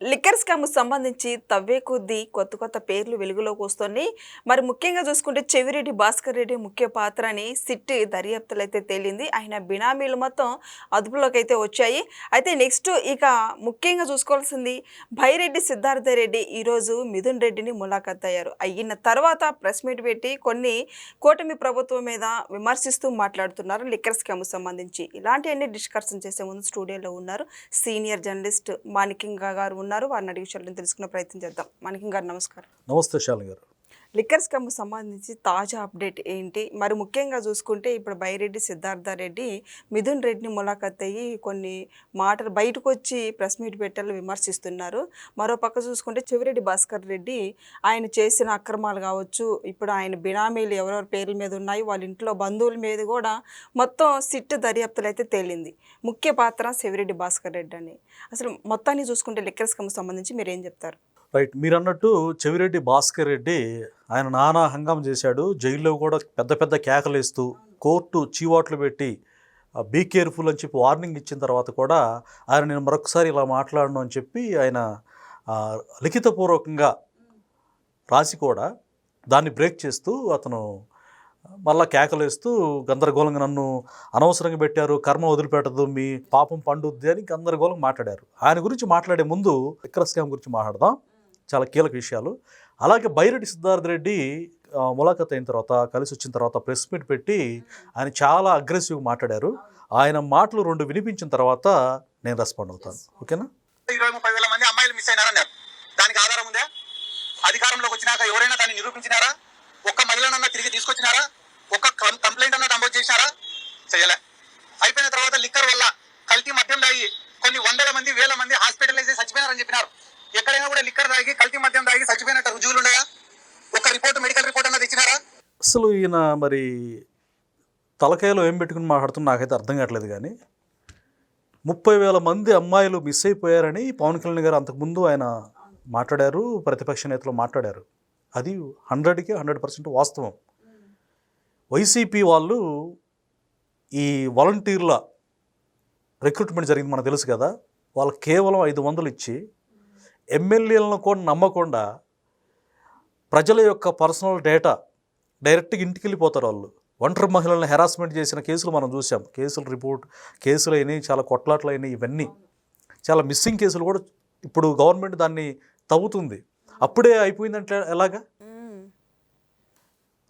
Liquor scam సంబంధించి తవ్వే కొద్దీ కొత్త కొత్త పేర్లు వెలుగులోకి వస్తున్నాయి. మరి ముఖ్యంగా చూసుకుంటే చెవిరెడ్డి భాస్కర్ రెడ్డి ముఖ్య పాత్ర అని సిట్ దర్యాప్తులు అయితే తేలింది. ఆయన బినామీలు మొత్తం అదుపులోకి అయితే వచ్చాయి. అయితే నెక్స్ట్ ఇక ముఖ్యంగా చూసుకోవాల్సింది భైరెడ్డి సిద్ధార్థ రెడ్డి ఈరోజు మిథున్ రెడ్డిని ములాఖత్ అయ్యారు. అయిన తర్వాత ప్రెస్ మీట్ పెట్టి కొన్ని కూటమి ప్రభుత్వం మీద విమర్శిస్తూ మాట్లాడుతున్నారు లిక్కర్ స్కామ్ సంబంధించి. ఇలాంటివన్నీ డిస్కషన్ చేసే ముందు స్టూడియోలో ఉన్నారు సీనియర్ జర్నలిస్ట్ మాణికింగ గారు ఉన్నారు. వారిని అడిగి విషయాలను తెలుసుకునే ప్రయత్నం చేద్దాం. మనకి గారు నమస్కారం. నమస్తే శాలిని గారు. లిక్కర్ స్కమ్ సంబంధించి తాజా అప్డేట్ ఏంటి? మరి ముఖ్యంగా చూసుకుంటే ఇప్పుడు బైరెడ్డి సిద్ధార్థ రెడ్డి మిథున్ రెడ్డిని ములాఖత్ అయ్యి కొన్ని మాటలు బయటకు వచ్చి ప్రెస్ మీట్ పెట్టాలని విమర్శిస్తున్నారు. మరో పక్క చూసుకుంటే చెవిరెడ్డి భాస్కర్ రెడ్డి ఆయన చేసిన అక్రమాలు కావచ్చు ఇప్పుడు ఆయన బినామీలు ఎవరెవరి పేర్ల మీద ఉన్నాయి వాళ్ళ ఇంట్లో బంధువుల మీద కూడా మొత్తం సిట్ దర్యాప్తులు అయితే తేలింది. ముఖ్య పాత్ర చెవిరెడ్డి భాస్కర్ రెడ్డి అని. అసలు మొత్తాన్ని చూసుకుంటే లిక్కర్ స్కమ్ సంబంధించి మీరు ఏం చెప్తారు? రైట్ మీరు అన్నట్టు చెవిరెడ్డి భాస్కర్ రెడ్డి ఆయన నానా హంగాం చేశాడు. జైల్లో కూడా పెద్ద పెద్ద కేకలేస్తూ కోర్టు చీవాట్లు పెట్టి బీ కేర్ఫుల్ అని చెప్పి వార్నింగ్ ఇచ్చిన తర్వాత కూడా ఆయన నేను మరొకసారి ఇలా మాట్లాడను అని చెప్పి ఆయన లిఖితపూర్వకంగా రాసి కూడా దాన్ని బ్రేక్ చేస్తూ అతను మళ్ళా కేకలేస్తూ గందరగోళంగా నన్ను అనవసరంగా పెట్టారు కర్మ వదిలిపెట్టదు మీ పాపం పండుద్ది అని గందరగోళంగా మాట్లాడారు. ఆయన గురించి మాట్లాడే ముందు విక్రస్ స్కామ్ గురించి మాట్లాడదాం. చాలా కీలక విషయాలు. అలాగే బైరెడ్డి సిద్ధార్థ రెడ్డి ములాఖత్ అయిన తర్వాత కలిసి వచ్చిన తర్వాత ప్రెస్ మీట్ పెట్టి ఆయన చాలా అగ్రెసివ్గా మాట్లాడారు. ఆయన మాటలు రెండు వినిపించిన తర్వాత నేను రెస్పాండ్ అవుతాను. ఓకేనా? ఇరవై ముప్పై వేల మంది అమ్మాయిలు మిస్ అయినారన్నారు దానికి ఆధారం ఉందా? అధికారంలోకి వచ్చినాక ఎవరైనా దాన్ని నిరూపించినారా? ఒక్క మహిళనన్నా తిరిగి తీసుకొచ్చినారా? ఒక్క కం- కంప్లైంట్ అన్నా నమోదు చేశారా చేయలే. అయిపోయిన తర్వాత లిక్కర్ వల్ల కల్తీ మద్యం తాగి కొన్ని వందల మంది వేల మంది హాస్పిటలైజ్ అయి చచ్చిపోయినారని చెప్పినారు ఎక్కడైనా కూడా లిక్కర్ తాగి కల్తీ మద్యం తాగి చచ్చిపోయినట్టు రుజువులు ఉన్నాయా? ఒక రిపోర్ట్ మెడికల్ రిపోర్ట్ అన్నది ఇచ్చినారా అసలు ఈయన మరి తలకాయలో ఏం పెట్టుకుని మాట్లాడుతున్నా నాకైతే అర్థం కావట్లేదు కానీ ముప్పై వేల మంది అమ్మాయిలు మిస్ అయిపోయారని పవన్ కళ్యాణ్ గారు అంతకుముందు ఆయన మాట్లాడారు ప్రతిపక్ష నేతలు మాట్లాడారు. అది హండ్రెడ్కి హండ్రెడ్ పర్సెంట్ వాస్తవం. వైసీపీ వాళ్ళు ఈ వాలంటీర్ల రిక్రూట్మెంట్ జరిగింది మనకు తెలుసు కదా వాళ్ళకి కేవలం ఐదు వందలు ఇచ్చి ఎమ్మెల్యేలను కూడా నమ్మకుండా ప్రజల యొక్క పర్సనల్ డేటా డైరెక్ట్గా ఇంటికి వెళ్ళిపోతారు వాళ్ళు. ఒంటరి మహిళలను హెరాస్మెంట్ చేసిన కేసులు మనం చూసాం కేసులు రిపోర్ట్ కేసులు అయినాయి చాలా కొట్లాట్లు అయినాయి ఇవన్నీ. చాలా మిస్సింగ్ కేసులు కూడా ఇప్పుడు గవర్నమెంట్ దాన్ని తవ్వుతుంది. అప్పుడే అయిపోయిందంటే ఎలాగా?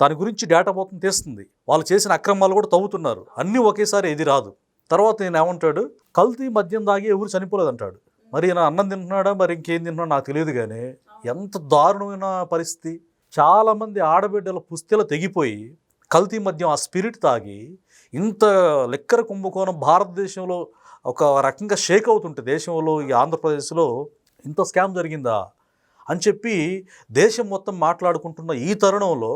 దాని గురించి డేటా మొత్తం తీస్తుంది. వాళ్ళు చేసిన అక్రమాలు కూడా తవ్వుతున్నారు. అన్నీ ఒకేసారి ఇది రాదు. తర్వాత నేను ఏమంటాడు? కల్తీ మద్యం దాగి ఎవరు చనిపోలేదు అంటాడు మరి ఈయన అన్నం తింటున్నాడా? మరి ఇంకేం తింటున్నాడో? నాకు తెలియదు కానీ ఎంత దారుణమైన పరిస్థితి. చాలామంది ఆడబిడ్డల పుస్తెలు తెగిపోయి కల్తీ మద్యం ఆ స్పిరిట్ తాగి ఇంత లెక్కర కుంభకోణం భారతదేశంలో ఒక రకంగా షేక్ అవుతుంటే దేశంలో ఈ ఆంధ్రప్రదేశ్లో ఇంత స్కామ్ జరిగిందా? అని చెప్పి దేశం మొత్తం మాట్లాడుకుంటున్న ఈ తరుణంలో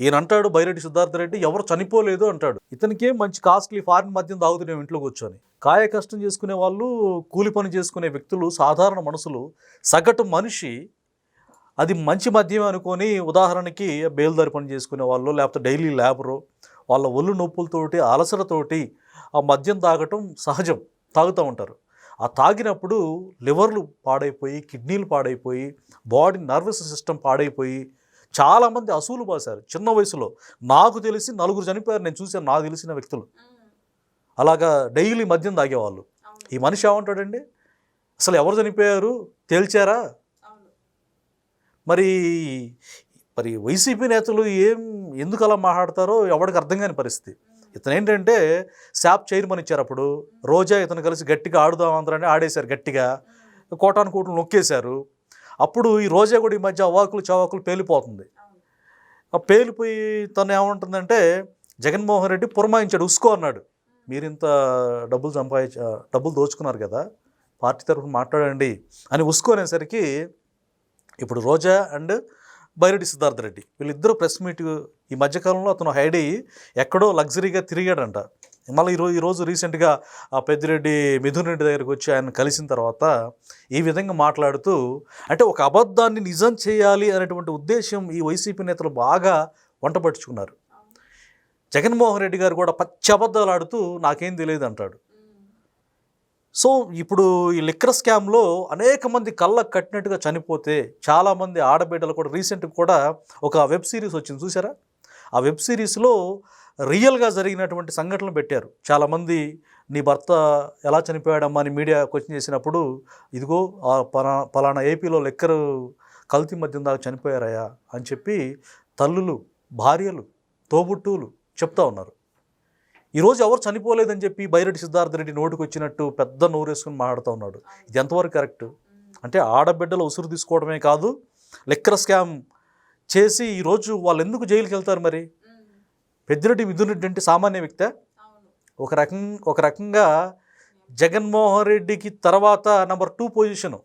ఈయన అంటాడు బైరెడ్డి సిద్ధార్థ రెడ్డి ఎవరు చనిపోలేదు అంటాడు. ఇతనికే మంచి కాస్ట్లీ ఫారిన్ మద్యం తాగుతున్నాం ఇంట్లో కూర్చొని. కాయ కష్టం చేసుకునే వాళ్ళు కూలి పని చేసుకునే వ్యక్తులు సాధారణ మనుషులు సగటు మనిషి అది మంచి మద్యం అనుకొని ఉదాహరణకి బేల్దారి పని చేసుకునే వాళ్ళు లేకపోతే డైలీ లేబరు వాళ్ళ ఒళ్ళు నొప్పులతోటి అలసటతోటి ఆ మద్యం తాగటం సహజం తాగుతూ ఉంటారు. ఆ తాగినప్పుడు లివర్లు పాడైపోయి కిడ్నీలు పాడైపోయి బాడీ నర్వస్ సిస్టమ్ పాడైపోయి చాలామంది అసూలు బాసారు చిన్న వయసులో. నాకు తెలిసి నలుగురు చనిపోయారు. నేను చూశాను. నాకు తెలిసిన వ్యక్తులు. అలాగా డైలీ మద్యం తాగేవాళ్ళు. ఈ మనిషి ఏమంటాడండి? అసలు ఎవరు చనిపోయారు? తేల్చారా? మరి మరి వైసీపీ నేతలు ఏం ఎందుకు అలా మాట్లాడతారో ఎవరికి అర్థం కాని పరిస్థితి. ఇతను ఏంటంటే శాప్ చైర్మన్ ఇచ్చారు అప్పుడు. రోజా ఇతను కలిసి గట్టిగా ఆడుదాం అందరని ఆడేశారు గట్టిగా. కోటాను కోట్లు నొక్కేశారు. అప్పుడు ఈ రోజా కూడా ఈ మధ్య అవాకులు చవాకులు పేలిపోతుంది. ఆ పేలిపోయి తను ఏమంటుందంటే జగన్మోహన్ రెడ్డి పురమాయించాడు ఉసుకో అన్నాడు. మీరు ఇంత డబ్బులు సంపాదించ డబ్బులు దోచుకున్నారు కదా పార్టీ తరఫున మాట్లాడండి అని ఉసుకో అనేసరికి ఇప్పుడు రోజా అండ్ బైరెడ్డి సిద్ధార్థ రెడ్డి వీళ్ళిద్దరూ ప్రెస్ మీట్ ఈ మధ్యకాలంలో అతను హైడ్ అయ్యి ఎక్కడో లగ్జరీగా తిరిగాడంట. మళ్ళీ ఈరోజు ఈరోజు రీసెంట్గా ఆ పెద్దిరెడ్డి మిథున్ రెడ్డి దగ్గరికి వచ్చి ఆయన కలిసిన తర్వాత ఈ విధంగా మాట్లాడుతూ అంటే ఒక అబద్ధాన్ని నిజం చేయాలి అనేటువంటి ఉద్దేశం ఈ వైసీపీ నేతలు బాగా వంట పట్టుకున్నారు జగన్మోహన్ రెడ్డి గారు కూడా పచ్చి అబద్ధాలు ఆడుతూ నాకేం తెలియదు అంటాడు. సో ఇప్పుడు ఈ లిక్కర్ స్కామ్లో అనేక మంది కళ్ళకు కట్టినట్టుగా చనిపోతే చాలామంది ఆడబిడ్డలు కూడా రీసెంట్గా కూడా ఒక వెబ్ సిరీస్ వచ్చింది చూసారా ఆ వెబ్ సిరీస్లో రియల్గా జరిగినటువంటి సంఘటనలు పెట్టారు. చాలామంది నీ భర్త ఎలా చనిపోయాడమ్మా? అని మీడియా క్వశ్చన్ చేసినప్పుడు ఇదిగో ఆ పలా పలానా ఏపీలో లెక్కరు కల్తీ మధ్యం దాకా చనిపోయారయ్యా అని చెప్పి తల్లులు భార్యలు తోబుట్టువులు చెప్తా ఉన్నారు. ఈరోజు ఎవరు చనిపోలేదని చెప్పి బైరెడ్డి సిద్ధార్థ రెడ్డి నోటికి వచ్చినట్టు పెద్ద నోరేసుకుని మాట్లాడుతూ ఉన్నాడు. ఇది ఎంతవరకు కరెక్ట్? అంటే ఆడబిడ్డలు ఉసురు తీసుకోవడమే కాదు లెక్కర స్కామ్ చేసి ఈరోజు వాళ్ళు ఎందుకు జైలుకి వెళ్తారు మరి? పెద్దిరెడ్డి మిథున్ రెడ్డి అంటే సామాన్య వ్యక్తే. ఒక రకం ఒక రకంగా జగన్మోహన్ రెడ్డికి తర్వాత నెంబర్ టూ పొజిషను.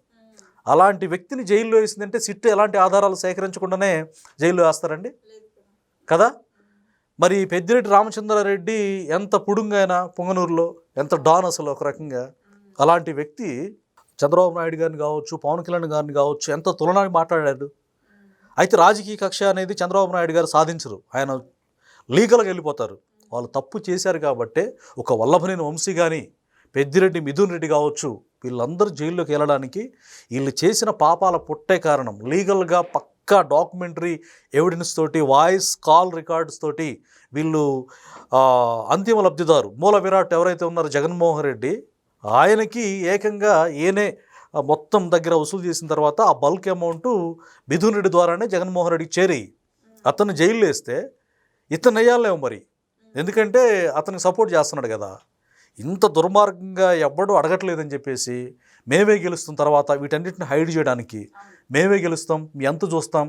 అలాంటి వ్యక్తిని జైల్లో వేసిందంటే సిట్ ఎలాంటి ఆధారాలు సేకరించకుండానే జైల్లో వేస్తారండి? కదా. మరి పెద్దిరెడ్డి రామచంద్రారెడ్డి ఎంత పుడుంగైనా పొంగనూరులో ఎంత డాన్ అసలు ఒక రకంగా అలాంటి వ్యక్తి చంద్రబాబు నాయుడు గారిని కావచ్చు పవన్ కళ్యాణ్ గారిని కావచ్చు ఎంత తులనాన్ని మాట్లాడాడు? అయితే రాజకీయ కక్ష అనేది చంద్రబాబు నాయుడు గారు సాధించరు. ఆయన లీగల్గా వెళ్ళిపోతారు. వాళ్ళు తప్పు చేశారు కాబట్టే ఒక వల్లభనేని వంశీ కానీ పెద్దిరెడ్డి మిథున్ రెడ్డి కావచ్చు వీళ్ళందరూ జైల్లోకి వెళ్ళడానికి వీళ్ళు చేసిన పాపాల పుట్టే కారణం. లీగల్గా పక్కా డాక్యుమెంటరీ ఎవిడెన్స్ తోటి వాయిస్ కాల్ రికార్డ్స్ తోటి వీళ్ళు అంతిమ లబ్ధిదారు. మూల విరాట్ ఎవరైతే ఉన్నారో జగన్మోహన్ రెడ్డి ఆయనకి ఏకంగా ఏనే మొత్తం దగ్గర వసూలు చేసిన తర్వాత ఆ బల్క్ అమౌంట్ మిథున్ రెడ్డి ద్వారానే జగన్మోహన్ రెడ్డికి చేరి అతను జైల్లో వేస్తే ఇతను వేయాలేమో మరి. ఎందుకంటే అతనికి సపోర్ట్ చేస్తున్నాడు కదా. ఇంత దుర్మార్గంగా ఎవ్వడూ అడగట్లేదని చెప్పేసి మేమే గెలుస్తాం తర్వాత వీటన్నిటిని హైడ్ చేయడానికి మేమే గెలుస్తాం మీ ఎంత చూస్తాం.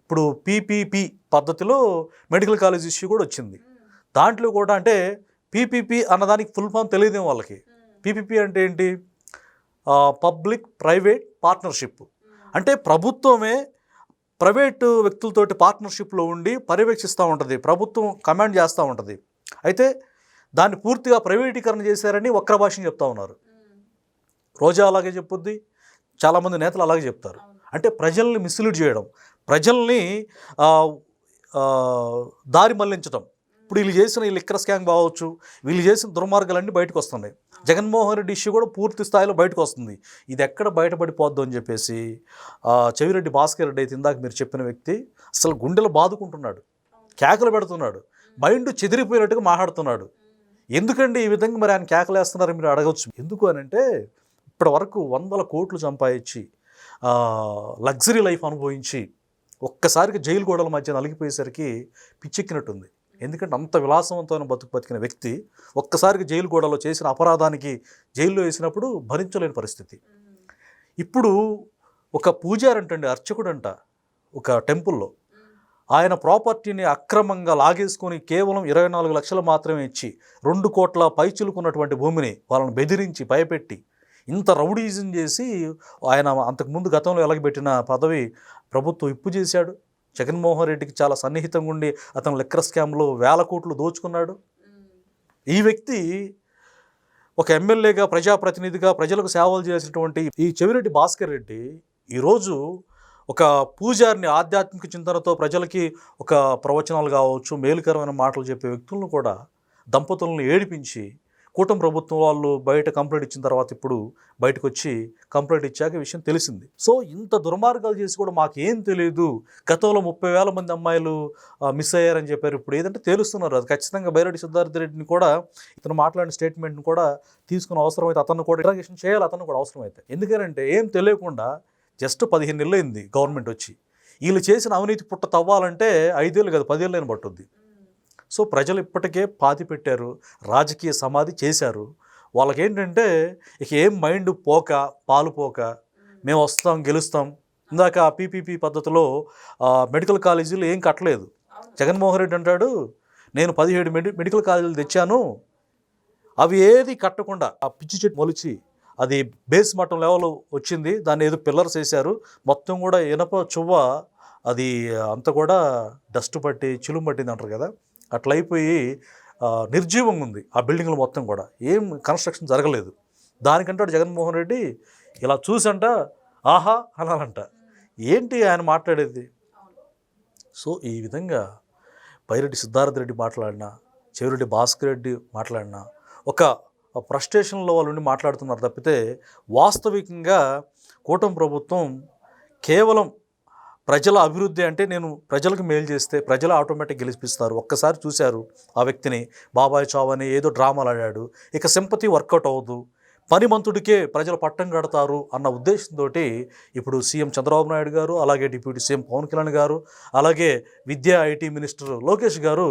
ఇప్పుడు పీపీపీ పద్ధతిలో మెడికల్ కాలేజ్ ఇష్యూ కూడా వచ్చింది. దాంట్లో కూడా అంటే పీపీపీ అన్నదానికి ఫుల్ ఫామ్ తెలియదేమో వాళ్ళకి. పీపీపీ అంటే ఏంటి? Public private partnership. అంటే ప్రభుత్వమే ప్రైవేటు వ్యక్తులతోటి పార్ట్నర్షిప్లో ఉండి పర్యవేక్షిస్తూ ఉంటుంది. ప్రభుత్వం కమాండ్ చేస్తూ ఉంటుంది. అయితే దాన్ని పూర్తిగా ప్రైవేటీకరణ చేశారని వక్ర భాషని చెప్తా ఉన్నారు. రోజా అలాగే చెప్పుద్ది చాలామంది నేతలు అలాగే చెప్తారు. అంటే ప్రజల్ని మిస్లీడ్ చేయడం ప్రజల్ని దారి మళ్ళించడం ఇప్పుడు వీళ్ళు చేసిన ఈ లిక్కర్ స్కామ్ కావచ్చు వీళ్ళు చేసిన దుర్మార్గాలన్నీ బయటకు వస్తున్నాయి. జగన్మోహన్ రెడ్డి ఇష్యూ కూడా పూర్తి స్థాయిలో బయటకు వస్తుంది. ఇది ఎక్కడ బయటపడిపోద్దు అని చెప్పేసి చెవిరెడ్డి భాస్కర్ రెడ్డి అయితే ఇందాక మీరు చెప్పిన వ్యక్తి అసలు గుండెలు బాదుకుంటున్నాడు కేకలు పెడుతున్నాడు మైండ్ చెదిరిపోయినట్టుగా మాట్లాడుతున్నాడు. ఎందుకండి ఈ విధంగా మరి ఆయన కేకలేస్తున్నారు మీరు అడగవచ్చు ఎందుకు అని అంటే ఇప్పటి వరకు వందల కోట్లు సంపాదించి లగ్జరీ లైఫ్ అనుభవించి ఒక్కసారికి జైలు గోడల మధ్య నలిగిపోయేసరికి పిచ్చెక్కినట్టుంది. ఎందుకంటే అంత విలాసవంతమైన బతుకు బతికిన వ్యక్తి ఒక్కసారికి జైలు గోడలో చేసిన అపరాధానికి జైల్లో వేసినప్పుడు భరించలేని పరిస్థితి. ఇప్పుడు ఒక పూజారంటండి అర్చకుడంట ఒక టెంపుల్లో. ఆయన ప్రాపర్టీని అక్రమంగా లాగేసుకొని కేవలం ఇరవై నాలుగు లక్షలు మాత్రమే ఇచ్చి రెండు కోట్ల పైచులుకున్నటువంటి భూమిని వాళ్ళని బెదిరించి భయపెట్టి ఇంత రౌడీజం చేసి ఆయన అంతకుముందు గతంలో ఎలగబెట్టిన పదవి ప్రభుత్వం ఇప్పు చేశాడు. జగన్మోహన్ రెడ్డికి చాలా సన్నిహితంగా ఉండి అతను లెక్కర్ స్కామ్లో వేల కోట్లు దోచుకున్నాడు. ఈ వ్యక్తి ఒక ఎమ్మెల్యేగా ప్రజాప్రతినిధిగా ప్రజలకు సేవలు చేసినటువంటి ఈ చెవిరెడ్డి భాస్కర్ రెడ్డి ఈరోజు ఒక పూజారిని ఆధ్యాత్మిక చింతనతో ప్రజలకి ఒక ప్రవచనాలు కావచ్చు మేలుకరమైన మాటలు చెప్పే వ్యక్తులను కూడా దంపతులను ఏడిపించి కూటమి ప్రభుత్వం వాళ్ళు బయట కంప్లైంట్ ఇచ్చిన తర్వాత ఇప్పుడు బయటకు వచ్చి కంప్లైంట్ ఇచ్చాక విషయం తెలిసింది. సో ఇంత దుర్మార్గాలు చేసి కూడా మాకేం తెలియదు గతంలో ముప్పై వేల మంది అమ్మాయిలు మిస్ అయ్యారని చెప్పారు. ఇప్పుడు ఏదంటే తెలుస్తున్నారు. అది ఖచ్చితంగా బైరెడ్డి సిద్ధార్థ రెడ్డిని కూడా ఇతను మాట్లాడిన స్టేట్మెంట్ని కూడా తీసుకుని అవసరమైతే అతను కూడా ఇంట్రాగేషన్ చేయాలి అతను కూడా అవసరం అయితే ఎందుకంటే ఏం తెలియకుండా జస్ట్ పదిహేను నెలలు అయింది గవర్నమెంట్ వచ్చి. వీళ్ళు చేసిన అవినీతి పుట్ట తవ్వాలంటే ఐదేళ్ళు కాదు పదేళ్ళైన పట్టుద్ది. సో ప్రజలు ఇప్పటికే పాతి పెట్టారు రాజకీయ సమాధి చేశారు. వాళ్ళకేంటంటే ఇక ఏం మైండ్ పోక పాలు పోక మేము వస్తాం గెలుస్తాం. ఇందాక పీపీపీ పద్ధతిలో మెడికల్ కాలేజీలు ఏం కట్టలేదు. జగన్మోహన్ రెడ్డి అంటాడు నేను పదిహేడు మెడి మెడికల్ కాలేజీలు తెచ్చాను. అవి ఏది కట్టకుండా ఆ పిచ్చి చెట్టు మొలిచి అది బేస్ మట్టం లెవెల్ వచ్చింది. దాన్ని ఏదో పిల్లర్స్ వేశారు. మొత్తం కూడా ఇనప చువ్వ అది అంతా కూడా డస్ట్ పట్టి చిలుము పట్టింది అంటారు కదా. అట్లయిపోయి నిర్జీవంగా ఉంది ఆ బిల్డింగ్లు మొత్తం కూడా. ఏం కన్స్ట్రక్షన్ జరగలేదు. దానికంటే జగన్మోహన్ రెడ్డి ఇలా చూసంట ఆహా అనాలంట. ఏంటి ఆయన మాట్లాడేది? సో ఈ విధంగా పైరెడ్డి సిద్ధార్థ రెడ్డి మాట్లాడినా చెవిరెడ్డి భాస్కర్ రెడ్డి మాట్లాడినా ఒక ఫ్రస్ట్రేషన్లో వాళ్ళు ఉండి మాట్లాడుతున్నారు తప్పితే వాస్తవికంగా కూటమి ప్రభుత్వం కేవలం ప్రజల అభివృద్ధి అంటే నేను ప్రజలకు మేలు చేస్తే ప్రజలు ఆటోమేటిక్ గెలిపిస్తారు. ఒక్కసారి చూశారు ఆ వ్యక్తిని. బాబాయ్ చావ్ అని ఏదో డ్రామాలు ఆడాడు. ఇక సింపతి వర్కౌట్ అవ్వదు. పనిమంతుడికే ప్రజలు పట్టం కడతారు అన్న ఉద్దేశంతో ఇప్పుడు సీఎం చంద్రబాబు నాయుడు గారు అలాగే డిప్యూటీ సీఎం పవన్ కళ్యాణ్ గారు అలాగే విద్యా ఐటీ మినిస్టర్ లోకేష్ గారు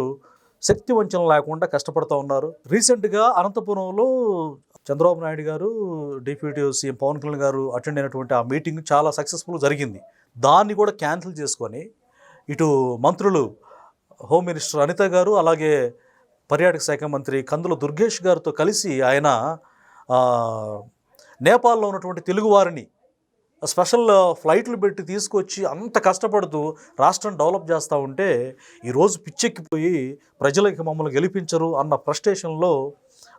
శక్తి వంచన లేకుండా కష్టపడుతూ ఉన్నారు. రీసెంట్గా అనంతపురంలో చంద్రబాబు నాయుడు గారు డిప్యూటీ సీఎం పవన్ కళ్యాణ్ గారు అటెండ్ అయినటువంటి ఆ మీటింగ్ చాలా సక్సెస్ఫుల్ జరిగింది. దాన్ని కూడా క్యాన్సిల్ చేసుకొని ఇటు మంత్రులు హోమ్ మినిస్టర్ అనిత గారు అలాగే పర్యాటక శాఖ మంత్రి కందుల దుర్గేష్ గారితో కలిసి ఆయన నేపాల్లో ఉన్నటువంటి తెలుగువారిని స్పెషల్ ఫ్లైట్లు పెట్టి తీసుకొచ్చి అంత కష్టపడుతూ రాష్ట్రం డెవలప్ చేస్తూ ఉంటే ఈరోజు పిచ్చెక్కిపోయి ప్రజలకి మమ్మల్ని గెలిపించరు అన్న ఫ్రస్ట్రేషన్లో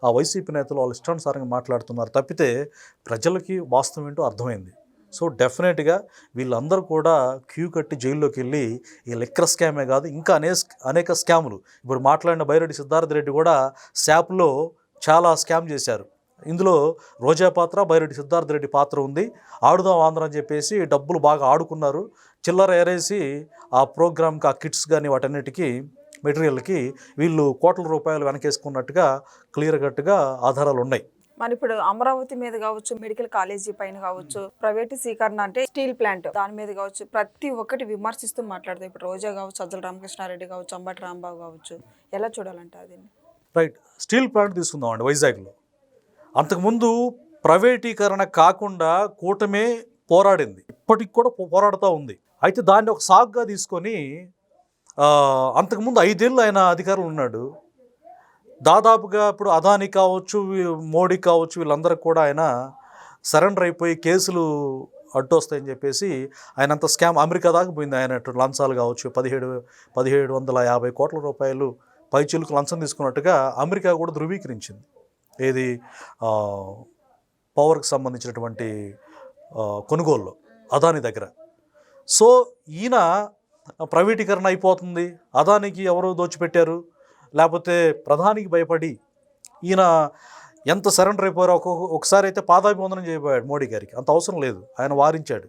ఆ వైసీపీ నేతలు వాళ్ళు ఇష్టానుసారంగా మాట్లాడుతున్నారు. తప్పితే ప్రజలకి వాస్తవం ఏంటో అర్థమైంది. సో డెఫినెట్గా వీళ్ళందరూ కూడా క్యూ కట్టి జైల్లోకి వెళ్ళి ఈ లిక్కర్ స్కామే కాదు ఇంకా అనేక అనేక స్కాములు. ఇప్పుడు మాట్లాడిన బైరెడ్డి సిద్ధార్థ రెడ్డి కూడా శాప్లో చాలా స్కామ్ చేశారు. ఇందులో రోజా పాత్ర బైరెడ్డి సిద్ధార్థ రెడ్డి పాత్ర ఉంది. ఆడుదాం ఆంధ్ర అని చెప్పేసి డబ్బులు బాగా ఆడుకున్నారు. చిల్లర ఏరేసి ఆ ప్రోగ్రామ్కి ఆ కిట్స్ కానీ వాటన్నిటికీ మెటీరియల్కి వీళ్ళు కోట్ల రూపాయలు వెనకేసుకున్నట్టుగా క్లియర్ కట్గా ఆధారాలు ఉన్నాయి. మరి ఇప్పుడు అమరావతి మీద కావచ్చు మెడికల్ కాలేజీ పైన కావచ్చు ప్రైవేటీకరణ అంటే స్టీల్ ప్లాంట్ దాని మీద కావచ్చు ప్రతి ఒక్కటి విమర్శిస్తూ మాట్లాడతారు. ఇప్పుడు రోజా కావచ్చు అజ్జల రామకృష్ణారెడ్డి కావచ్చు అంబటి రాంబాబు కావచ్చు ఎలా చూడాలంటే అది రైట్. స్టీల్ ప్లాంట్ తీసుకుందామండి వైజాగ్లో. అంతకుముందు ప్రైవేటీకరణ కాకుండా కూటమే పోరాడింది. ఇప్పటికి కూడా పోరాడుతూ ఉంది. అయితే దాన్ని ఒక సాగ్గా తీసుకొని అంతకుముందు ఐదేళ్ళు ఆయన అధికారులు ఉన్నాడు. దాదాపుగా ఇప్పుడు అదాని కావచ్చు వీ- మోడీ కావచ్చు వీళ్ళందరూ కూడా ఆయన సరెండర్ అయిపోయి కేసులు అడ్డొస్తాయని చెప్పేసి ఆయన అంత స్కామ్ అమెరికా దాకా పోయింది. ఆయన లంచాలు కావచ్చు పదిహేడు పదిహేడు వందల యాభై కోట్ల రూపాయలు పైచిలుకు లంచం తీసుకున్నట్టుగా అమెరికా కూడా ధృవీకరించింది. ఏది? పవర్కి సంబంధించినటువంటి కొనుగోలు అదాని దగ్గర. సో ఈయన ప్రైవేటీకరణ అయిపోతుంది. అదానికి ఎవరు దోచిపెట్టారు. లేకపోతే ప్రధానికి భయపడి ఈయన ఎంత సరెండర్ అయిపోయారో ఒక్కొక్క ఒకసారి అయితే పాదాభివందనం చేయబోయాడు మోడీ గారికి. అంత అవసరం లేదు. ఆయన వారించాడు.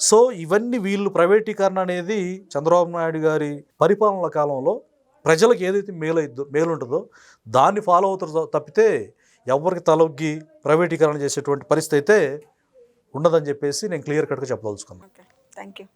సో ఇవన్నీ వీళ్ళు ప్రైవేటీకరణ అనేది చంద్రబాబు నాయుడు గారి పరిపాలన కాలంలో ప్రజలకు ఏదైతే మేలైద్దో మేలుంటుందో దాన్ని ఫాలో అవుతారు తప్పితే ఎవరికి తలొగ్గి ప్రైవేటీకరణ చేసేటువంటి పరిస్థితి అయితే ఉండదని చెప్పేసి నేను క్లియర్ కట్గా చెప్పదలుచుకున్నాను థ్యాంక్ యూ